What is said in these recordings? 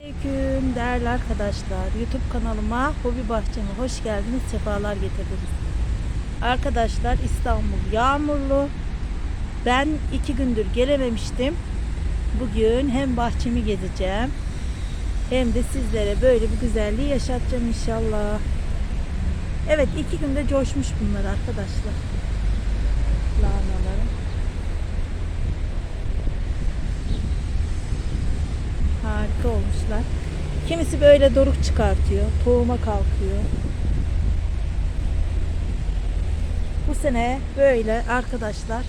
Selamünaleyküm değerli arkadaşlar. YouTube kanalıma Hobi Bahçeme hoş geldiniz. Sefalar getirdiniz. Arkadaşlar İstanbul yağmurlu. Ben iki gündür gelememiştim. Bugün hem bahçemi gezeceğim hem de sizlere böyle bir güzelliği yaşatacağım inşallah. Evet iki günde coşmuş bunlar arkadaşlar. Lahanalarım. Harika olmuşlar. Kimisi böyle doruk çıkartıyor. Tohuma kalkıyor. Bu sene böyle arkadaşlar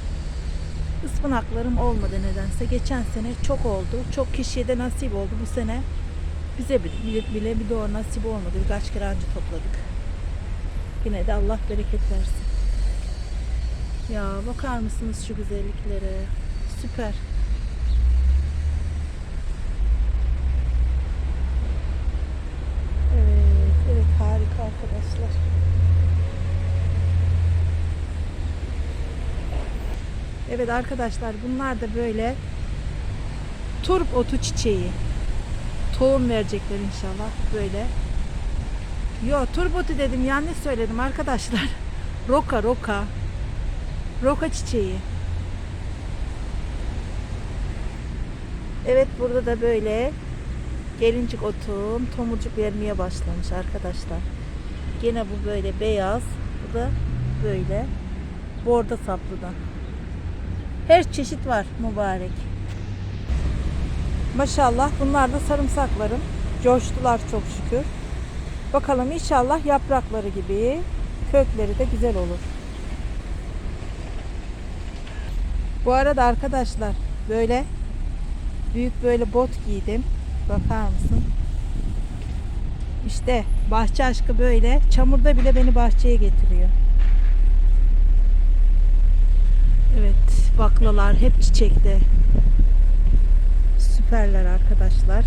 ıspanaklarım olmadı nedense. Geçen sene çok oldu. Çok kişiye de nasip oldu. Bu sene bize bile, bile bir doğru nasip olmadı. Birkaç kere anca topladık. Yine de Allah bereket versin. Ya bakar mısınız şu güzelliklere? Süper. Evet, evet harika arkadaşlar. Evet arkadaşlar bunlar da böyle turp otu çiçeği. Tohum verecekler inşallah böyle. Yo turp otu dedim yanlış söyledim arkadaşlar. Roka roka. Roka çiçeği. Evet burada da böyle Gelincik otum tomurcuk vermeye başlamış arkadaşlar. Gene bu böyle beyaz. Bu da böyle borda saplıdan. Her çeşit var mübarek. Maşallah bunlar da sarımsaklarım. Coştular çok şükür. Bakalım inşallah yaprakları gibi kökleri de güzel olur. Bu arada arkadaşlar böyle büyük böyle bot giydim. Bakar mısın? İşte bahçe aşkı böyle. Çamurda bile beni bahçeye getiriyor. Evet, baklalar hep çiçekte. Süperler arkadaşlar.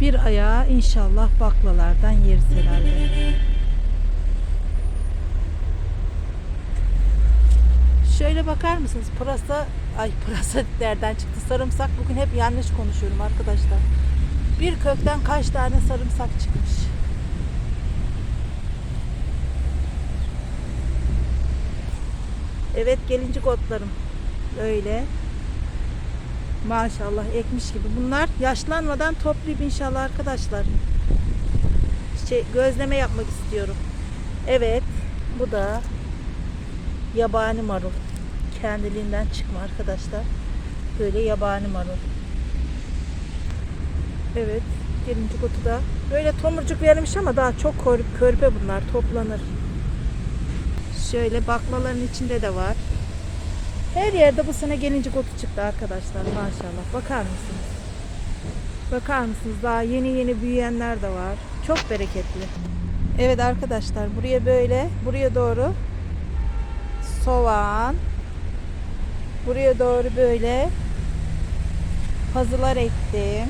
Bir ayağı inşallah baklalardan yeriz herhalde. Şöyle bakar mısınız? Pırasa, ay pırasa nereden çıktı? Sarımsak bugün hep yanlış konuşuyorum arkadaşlar. Bir kökten kaç tane sarımsak çıkmış. Evet gelincik otlarım. Öyle. Maşallah ekmiş gibi. Bunlar yaşlanmadan toplayıp inşallah arkadaşlar. Şey, gözleme yapmak istiyorum. Evet. Bu da yabani marul. Kendiliğinden çıkma arkadaşlar. Böyle yabani marul. Evet. Gelincik otu da. Böyle tomurcuk vermiş ama daha çok kör- körpe bunlar. Toplanır. Şöyle baklaların içinde de var. Her yerde bu sene gelincik otu çıktı arkadaşlar maşallah. Bakar mısınız? Bakar mısınız? Daha yeni yeni büyüyenler de var. Çok bereketli. Evet arkadaşlar buraya böyle buraya doğru soğan buraya doğru böyle pazılar ektim.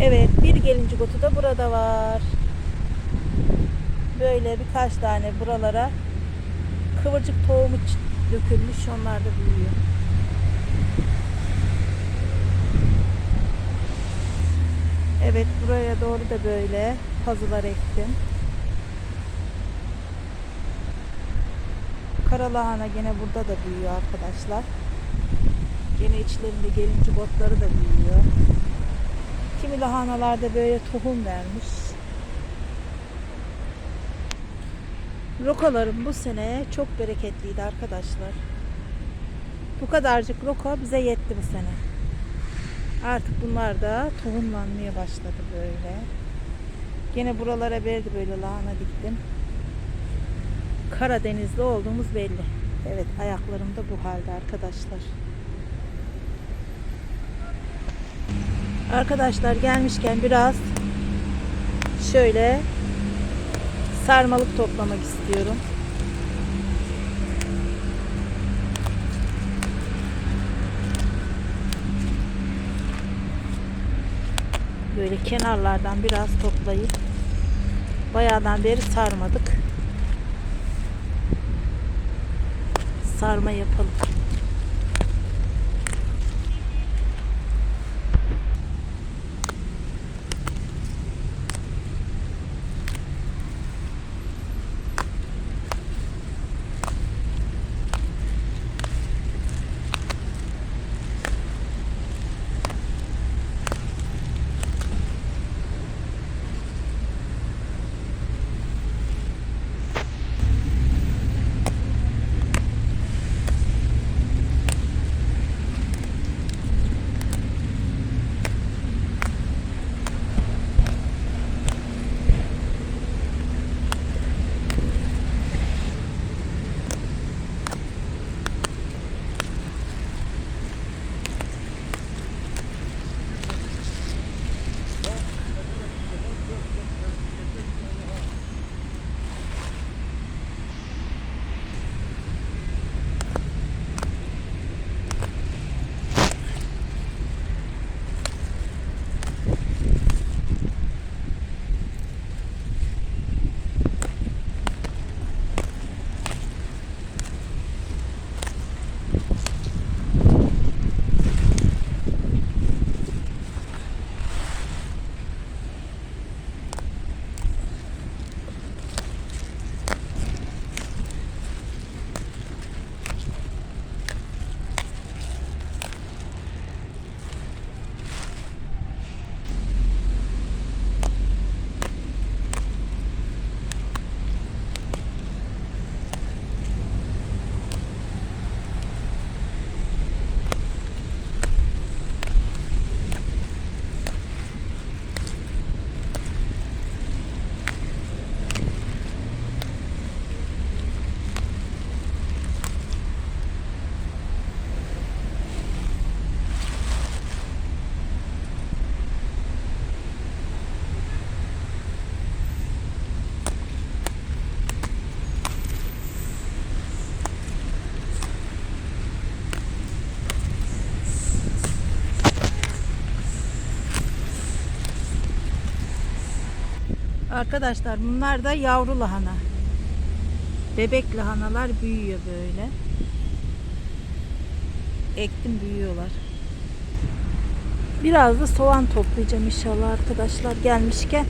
Evet bir gelincik otu da burada var. Böyle birkaç tane buralara kıvırcık tohumu dökülmüş onlar da büyüyor. Evet buraya doğru da böyle pazılar ektim. Kara lahana gene burada da büyüyor arkadaşlar. Gene içlerinde gelincik otları da büyüyor. Kimi lahanalarda böyle tohum vermiş. Rokalarım bu sene çok bereketliydi arkadaşlar. Bu kadarcık roka bize yetti bu sene. Artık bunlar da tohumlanmaya başladı böyle. Gene buralara verdi böyle lahana diktim. Karadenizli olduğumuz belli. Evet ayaklarım da bu halde arkadaşlar. Arkadaşlar gelmişken biraz şöyle sarmalık toplamak istiyorum. Böyle kenarlardan biraz toplayıp bayağıdan beri sarmadık. Sarma yapalım. Arkadaşlar bunlar da yavru lahana. Bebek lahanalar büyüyor böyle. Ektim büyüyorlar. Biraz da soğan toplayacağım inşallah arkadaşlar gelmişken.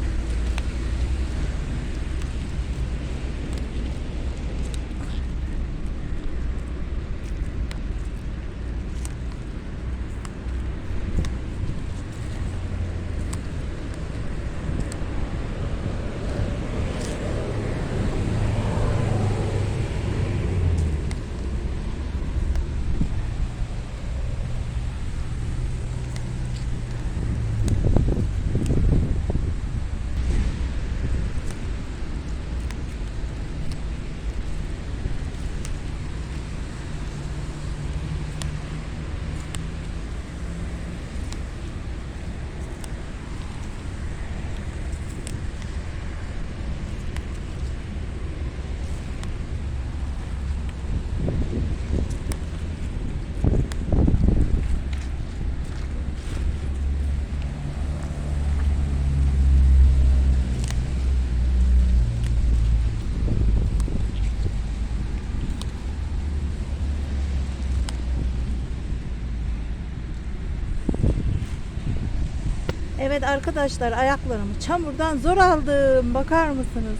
Evet arkadaşlar ayaklarımı çamurdan zor aldım. Bakar mısınız?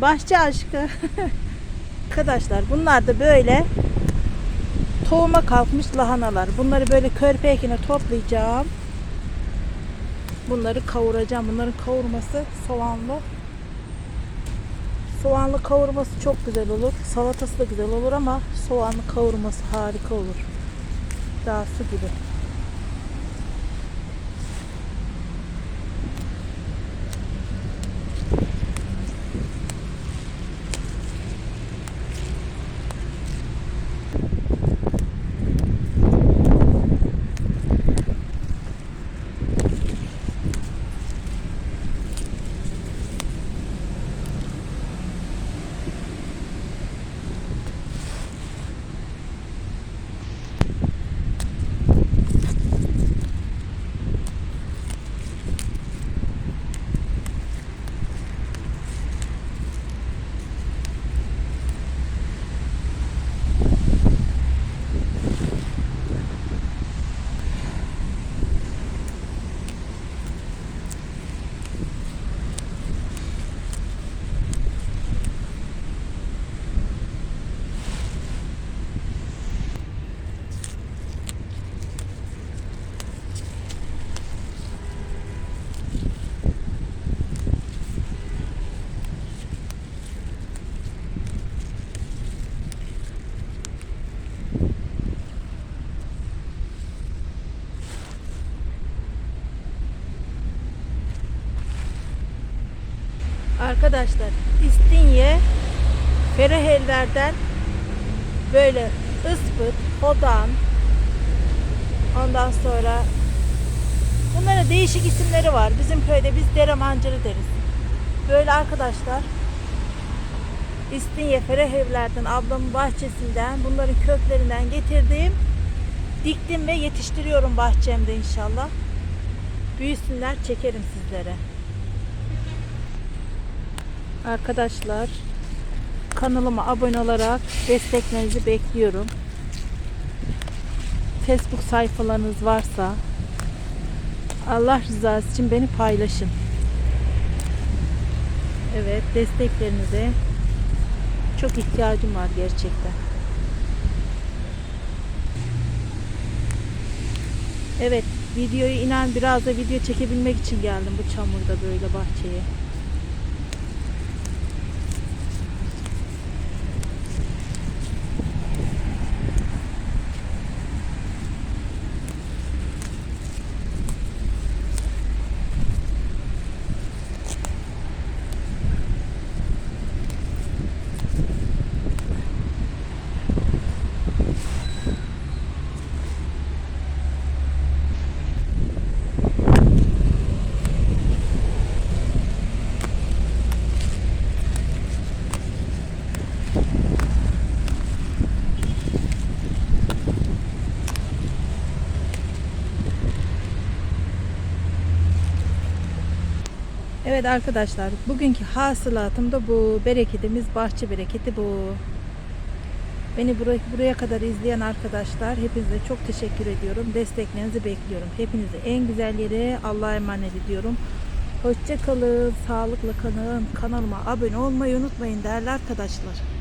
Bahçe aşkı. arkadaşlar bunlar da böyle tohuma kalkmış lahanalar. Bunları böyle körpe ekine toplayacağım. Bunları kavuracağım. Bunların kavurması soğanlı. Soğanlı kavurması çok güzel olur. Salatası da güzel olur ama soğanlı kavurması harika olur. Daha su gibi. Arkadaşlar İstinye Ferahevler'den böyle ıspıt, hodan ondan sonra bunlara değişik isimleri var. Bizim köyde biz dere mancırı deriz. Böyle arkadaşlar İstinye Ferahevler'den ablamın bahçesinden bunların köklerinden getirdim. Diktim ve yetiştiriyorum bahçemde inşallah. Büyüsünler çekerim sizlere. Arkadaşlar kanalıma abone olarak desteklerinizi bekliyorum. Facebook sayfalarınız varsa Allah rızası için beni paylaşın. Evet desteklerinize çok ihtiyacım var gerçekten. Evet videoyu inan biraz da video çekebilmek için geldim bu çamurda böyle bahçeye. Evet arkadaşlar bugünkü hasılatım da bu. Bereketimiz bahçe bereketi bu. Beni buraya, buraya kadar izleyen arkadaşlar hepinize çok teşekkür ediyorum. Desteklerinizi bekliyorum. Hepinizi en güzel yere Allah'a emanet ediyorum. Hoşça kalın, sağlıkla kalın. Kanalıma abone olmayı unutmayın değerli arkadaşlar.